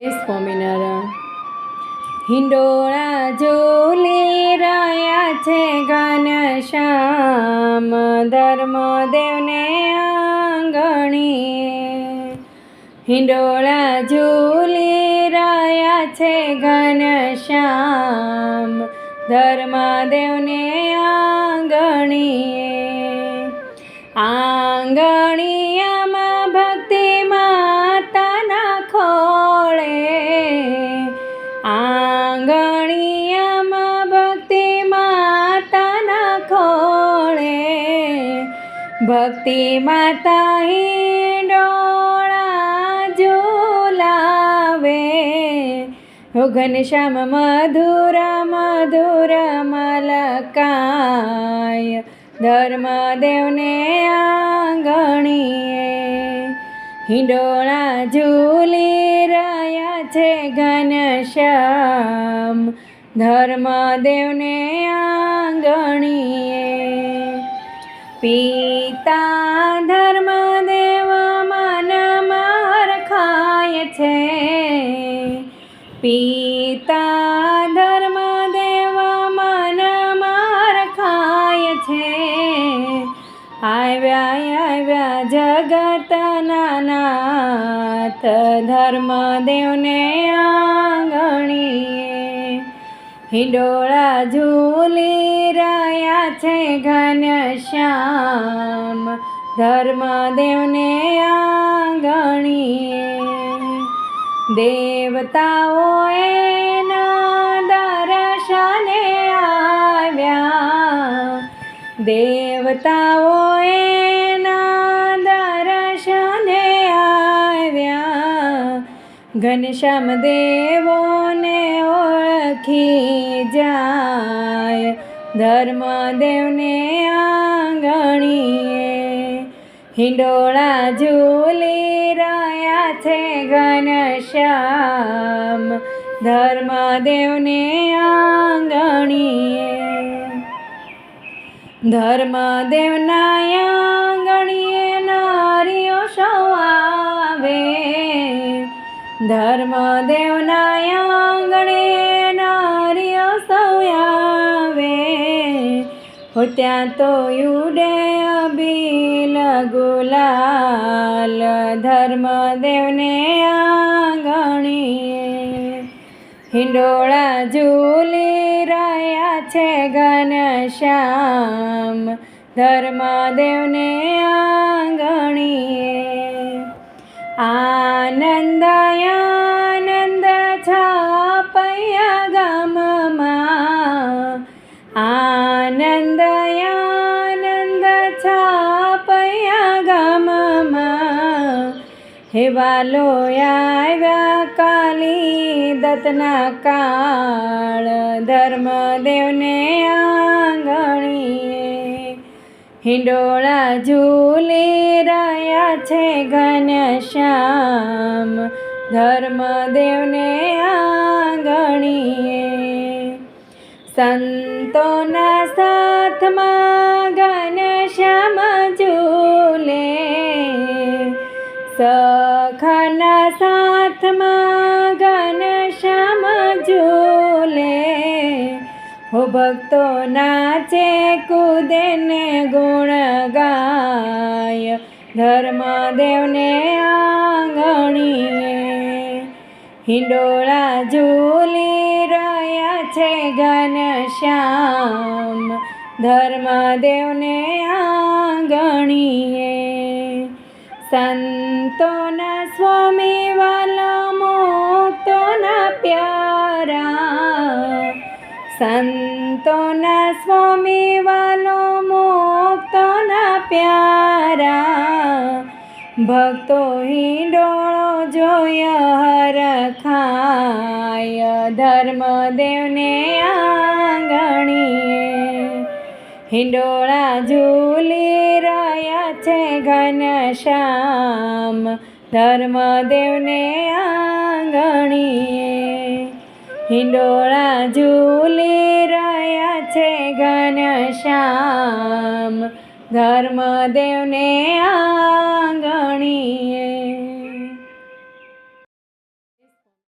સ્વામિનારાયણ. હિંડોળા જોલી રહ્યા છે ઘનશ્યામ ધર્મદેવને આંગણી હિંડોળા જોલી રહ્યા છે ઘનશ્યામ ધર્મદેવને આંગણી આંગણિયામાં ભક્તિ માતા ડોળા ઝુલાવે. હો ઘનશ્યામ મધુર મધુર મલકાય. ધર્મદેવને આંગણીએ. હિંડોળા ઝૂલી રહ્યા છે ઘનશ્યામ. ધર્મદેવને આંગણીએ. પિતા ધર્મદેવ મનમાં ખાય છે. પિતા ધર્મદેવ મનમાં ખાય છે. આવ્યા આવ્યા જગતના નાથ ધર્મદેવને આંગણીએ હિંડોળા ઝૂલી રહ્યા છે ઘનશ્યામ ધર્મદેવને આંગણીએ. દેવતાઓએ દર્શને આવ્યા. દેવતાઓએ દર્શને આવ્યા. ઘનશ્યામ દેવોને ઓળખી જાય. ધર્મદેવને આંગણીએ. હિંડોળા ઝૂલી રહ્યા છે ઘનશ્યામ ધર્મદેવને આંગણીએ. ધર્મદેવના આંગણીએ નારીઓ સવાવે ધર્મદેવના આંગણે ત્યાં તો યુડે અબીલ ગુલાલ ધર્મદેવને આંગણીએ. હિંડોળા ઝૂલી રહ્યા છે ઘનશ્યામ ધર્મદેવને આંગણીએ. આનંદ હેવાલો આવ્યા કાલી દત્તના કાળ, ધર્મદેવને આંગણીએ. હિંડોળા ઝૂલી રહ્યા છે ઘનશ્યામ ધર્મદેવને આંગણીએ. સંતોના સાથમાં ઘનશ્યામ ઝૂલે સખાના હો ભક્તો નાચે કૂદે ને ગુણ ગાય. ધર્મદેવને આંગણીએ. હિંડોળા ઝૂલી રહ્યા છે ઘનશ્યામ ધર્મદેવને આંગણીએ. સંતોના સ્વામી વાલા સંતોના સ્વામી વાલો મુક્તોના પ્યારા, ભક્તો હિંડોળો જોય હર ખાય, ધર્મદેવને આંગણીએ. હિંડોળા ઝૂલી રહ્યા છે ઘનશ્યામ ધર્મદેવને આંગણીએ. હિંડોળા ઝૂલી રહ્યા છે ઘનશ્યામ ધર્મદેવને આંગણીએ